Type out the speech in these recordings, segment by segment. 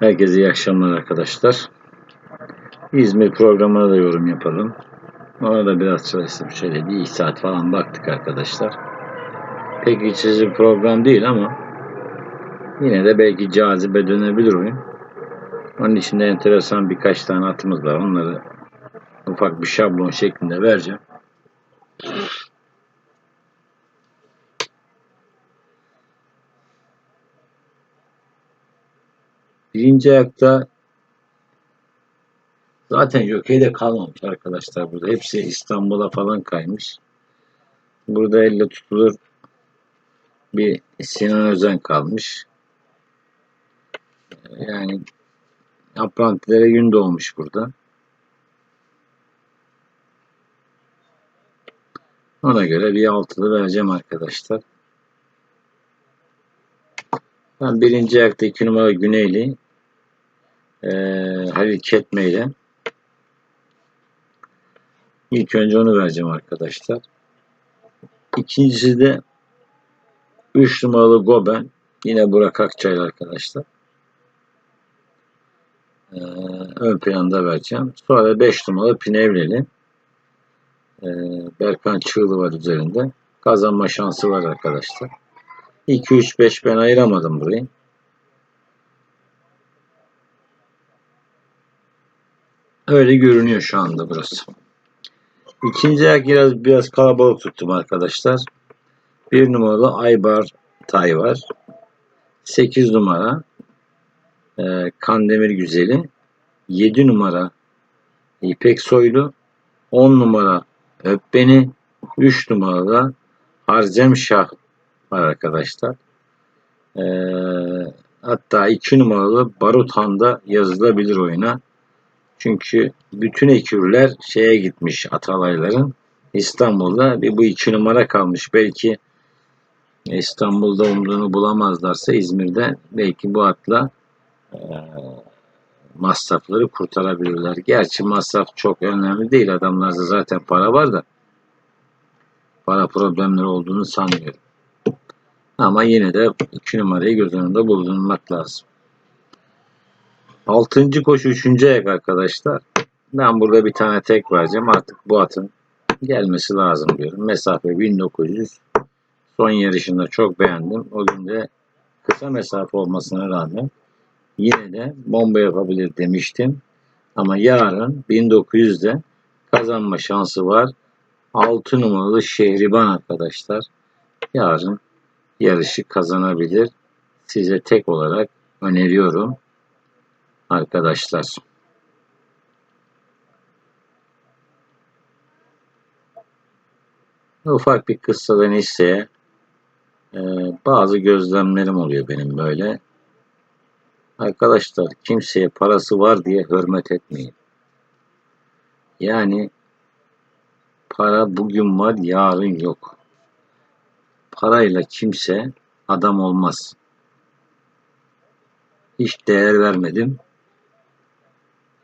Herkese iyi akşamlar arkadaşlar. İzmir programına da yorum yapalım. Ona da biraz çalıştım. Şöyle bir iki saat falan baktık arkadaşlar. Pek iç açıcı bir program değil ama yine de belki cazibe dönebilir oyun. Onun içinde enteresan birkaç tane atımız var. Onları ufak bir şablon şeklinde vereceğim. Birinci ayakta zaten jokey de kalmamış arkadaşlar burada. Hepsi İstanbul'a falan kaymış. Burada elle tutulur bir Sinan Özen kalmış. Yani aprantilere gün doğmuş burada. Ona göre bir altılı vereceğim arkadaşlar. Ben birinci ayakta iki numara Güneyli e, Halil Ketme ile ilk önce onu vereceğim arkadaşlar. İkincisi de 3 numaralı Goben. Yine Burak Akçaylı arkadaşlar. Ee, ön planda vereceğim. Sonra 5 numaralı Pinevleli. Ee, Berkan Çığlı var üzerinde. Kazanma şansı var arkadaşlar. 2, 3, 5 ben ayıramadım burayı. Öyle görünüyor şu anda burası. İkinci ayak biraz, biraz kalabalık tuttum arkadaşlar. Bir numaralı Aybar Tay var. 8 numara e, Kandemir Güzeli. 7 numara İpek Soylu. 10 numara Öp Beni. 3 numarada Harzem Şah var arkadaşlar. E, hatta 2 numaralı Baruthan'da yazılabilir oyuna. Çünkü bütün ekürler şeye gitmiş Atalayların. İstanbul'da bir bu iki numara kalmış. Belki İstanbul'da umduğunu bulamazlarsa İzmir'de belki bu atla e, masrafları kurtarabilirler. Gerçi masraf çok önemli değil. Adamlarda zaten para var da para problemleri olduğunu sanmıyorum. Ama yine de iki numarayı göz önünde bulundurmak lazım. Altıncı koşu üçüncü ayak arkadaşlar. Ben burada bir tane tek vereceğim. Artık bu atın gelmesi lazım diyorum. Mesafe 1900. Son yarışında çok beğendim. O gün de kısa mesafe olmasına rağmen yine de bomba yapabilir demiştim. Ama yarın 1900'de kazanma şansı var. 6 numaralı Şehriban arkadaşlar. Yarın yarışı kazanabilir. Size tek olarak öneriyorum arkadaşlar. Ufak bir kıssadan hisseye e, bazı gözlemlerim oluyor benim böyle. Arkadaşlar kimseye parası var diye hürmet etmeyin. Yani para bugün var yarın yok. Parayla kimse adam olmaz. Hiç değer vermedim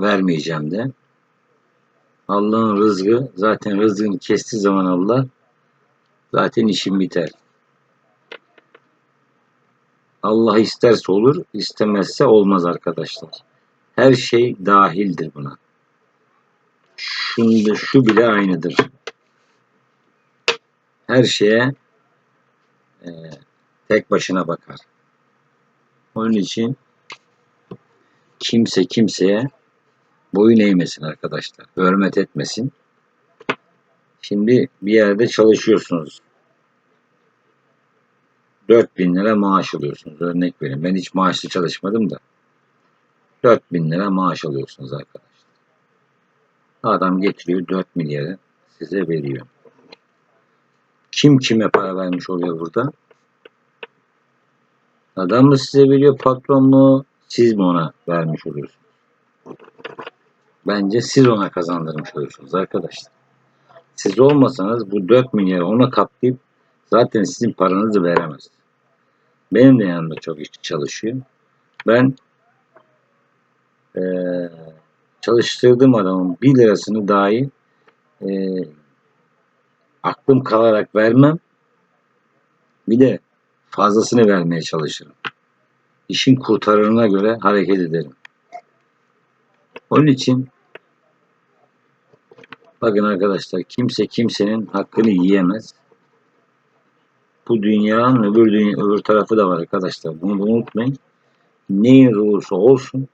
vermeyeceğim de. Allah'ın rızkı zaten rızkını kestiği zaman Allah zaten işim biter. Allah isterse olur, istemezse olmaz arkadaşlar. Her şey dahildir buna. Şunda, şu bile aynıdır. Her şeye e, tek başına bakar. Onun için kimse kimseye boyun eğmesin arkadaşlar. Hürmet etmesin. Şimdi bir yerde çalışıyorsunuz. 4000 lira maaş alıyorsunuz. Örnek vereyim. Ben hiç maaşlı çalışmadım da. 4000 lira maaş alıyorsunuz arkadaşlar. Adam getiriyor 4 milyarı size veriyor. Kim kime para vermiş oluyor burada? Adam mı size veriyor patron mu? Siz mi ona vermiş oluyorsunuz? Bence siz ona kazandırmış oluyorsunuz arkadaşlar. Siz olmasanız bu 4 milyarı ona katlayıp zaten sizin paranızı veremez. Benim de yanımda çok işçi çalışıyor. Ben e, çalıştırdığım adamın 1 lirasını dahi e, aklım kalarak vermem. Bir de fazlasını vermeye çalışırım. işin kurtarırına göre hareket ederim. Onun için bakın arkadaşlar kimse kimsenin hakkını yiyemez. Bu dünyanın öbür dünya öbür tarafı da var arkadaşlar. Bunu unutmayın. Neyin olursa olsun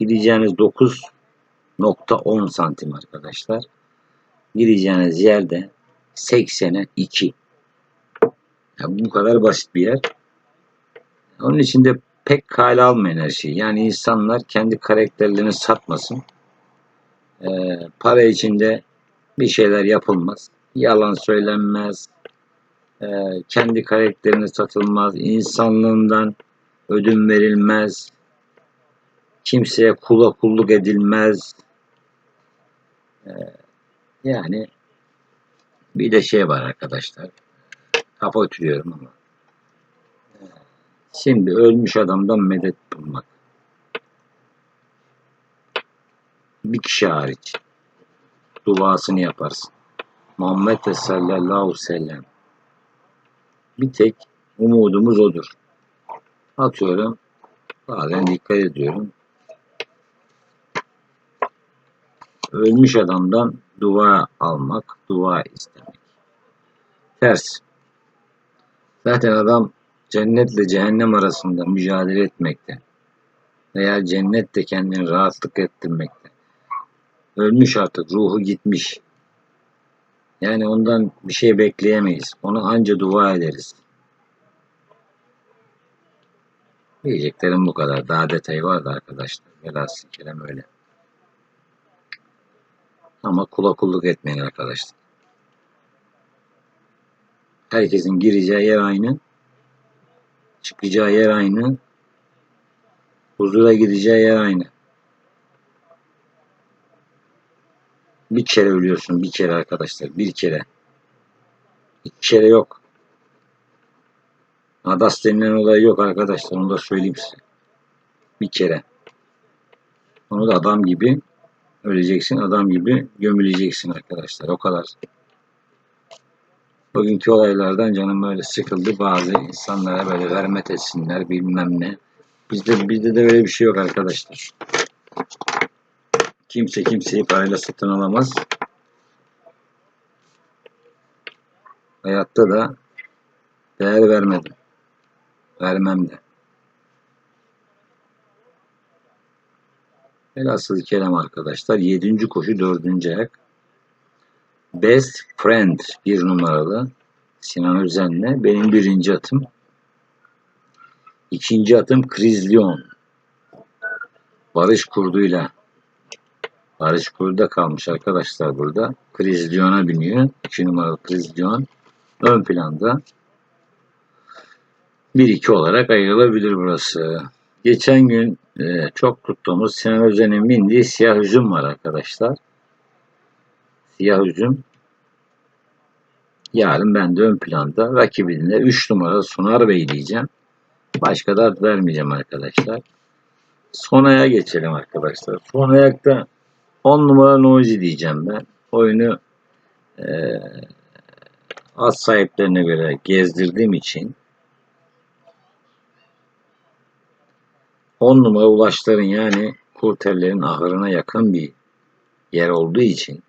gideceğiniz 9.10 santim arkadaşlar. Gideceğiniz yerde 80'e 2. Yani bu kadar basit bir yer. Onun için de pek kale almayın her şeyi. Yani insanlar kendi karakterlerini satmasın. Ee, para içinde bir şeyler yapılmaz. Yalan söylenmez. Ee, kendi karakterini satılmaz. insanlığından ödün verilmez. Kimseye kula kulluk edilmez. Ee, yani bir de şey var arkadaşlar. Kafa oturuyorum ama. Şimdi ölmüş adamdan medet bulmak. Bir kişi hariç. Duasını yaparsın. Muhammed sallallahu aleyhi ve sellem. Bir tek umudumuz odur. Atıyorum. Bazen dikkat ediyorum. Ölmüş adamdan dua almak, dua istemek. Ters. Zaten adam cennetle cehennem arasında mücadele etmekte veya cennette kendini rahatlık ettirmekte. Ölmüş artık, ruhu gitmiş. Yani ondan bir şey bekleyemeyiz. Onu anca dua ederiz. Diyeceklerim bu kadar. Daha detayı var da arkadaşlar. Velhasıl kelam öyle. Ama kula kulluk etmeyin arkadaşlar. Herkesin gireceği yer aynı. Çıkacağı yer aynı. Huzura gideceği yer aynı. Bir kere ölüyorsun. Bir kere arkadaşlar. Bir kere. İki kere yok. Adas denilen olay yok arkadaşlar. Onu da söyleyeyim size. Bir kere. Onu da adam gibi öleceksin. Adam gibi gömüleceksin arkadaşlar. O kadar. Bugünkü olaylardan canım böyle sıkıldı. Bazı insanlara böyle vermet etsinler bilmem ne. Bizde, bizde de böyle bir şey yok arkadaşlar. Kimse kimseyi parayla satın alamaz. Hayatta da değer vermedim. Vermem de. Velhasıl kelam arkadaşlar. Yedinci koşu dördüncü ayak. Best Friend bir numaralı Sinan Özen'le benim birinci atım. İkinci atım Krizlion. Barış Kurdu'yla Barış Kurdu'da kalmış arkadaşlar burada. Krizlion'a biniyor. İki numaralı Krizlion ön planda. 1-2 olarak ayrılabilir burası. Geçen gün e, çok tuttuğumuz Sinan Özen'in bindiği siyah üzüm var arkadaşlar. Siyah üzüm. Yarın ben de ön planda rakibinde 3 numara Sunar Bey diyeceğim. Başka da vermeyeceğim arkadaşlar. Son aya geçelim arkadaşlar. Son ayakta 10 numara Noisy diyeceğim ben. Oyunu e, az sahiplerine göre gezdirdiğim için 10 numara ulaşların yani kurtellerin ahırına yakın bir yer olduğu için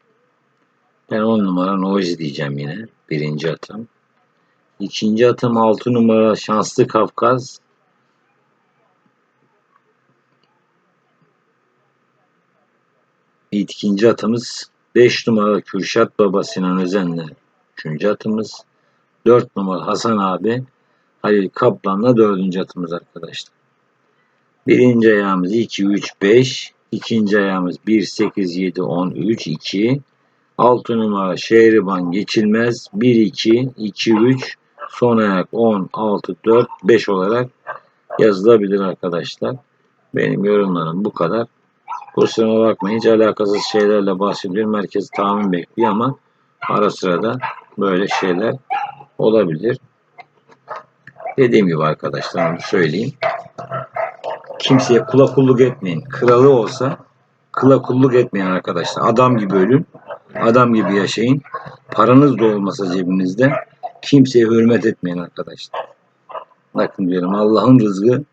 ben 10 numara Noisy diyeceğim yine. Birinci atım. İkinci atım 6 numara Şanslı Kafkaz. İkinci atımız 5 numara Kürşat Baba Sinan Özen'le. Üçüncü atımız 4 numara Hasan abi Halil Kaplan'la dördüncü atımız arkadaşlar. Birinci ayağımız 2, 3, 5. İkinci ayağımız 1, 8, 7, 10, 3, 2. 6 numara Şehriban geçilmez. 1, 2, 2, 3. Son ayak 10, 6, 4, 5 olarak yazılabilir arkadaşlar. Benim yorumlarım bu kadar. Kusuruma bakmayın hiç alakasız şeylerle bahsediyorum. Herkes tahmin bekliyor ama ara sıra da böyle şeyler olabilir. Dediğim gibi arkadaşlar söyleyeyim. Kimseye kula kulluk etmeyin. Kralı olsa kula kulluk etmeyin arkadaşlar. Adam gibi ölün. Adam gibi yaşayın. Paranız da olmasa cebinizde kimseye hürmet etmeyin arkadaşlar. Bakın diyorum Allah'ın rızkı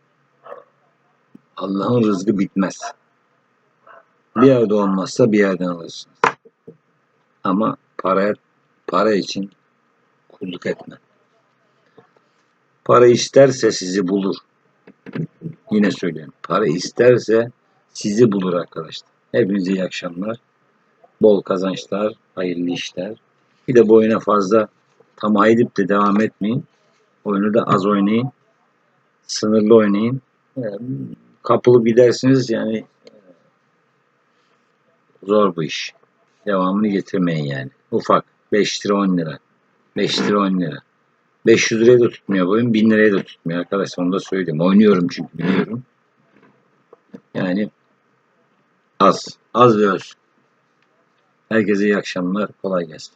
Allah'ın rızkı bitmez. Bir yerde olmazsa bir yerden alırsınız. Ama para para için kulluk etme. Para isterse sizi bulur. Yine söylüyorum. Para isterse sizi bulur arkadaşlar. Hepinize iyi akşamlar. Bol kazançlar, hayırlı işler. Bir de bu oyuna fazla tamah edip de devam etmeyin. Oyunu da az oynayın. Sınırlı oynayın. Ee, Kapılıp gidersiniz yani e, zor bu iş. Devamını getirmeyin yani. Ufak. 5 lira 10 lira. 5 lira 10 lira. 500 liraya da tutmuyor bu oyun. 1000 liraya da tutmuyor arkadaşlar onu da söyleyeyim. Oynuyorum çünkü biliyorum. Yani az. Az ve öz. Herkese iyi akşamlar. Kolay gelsin.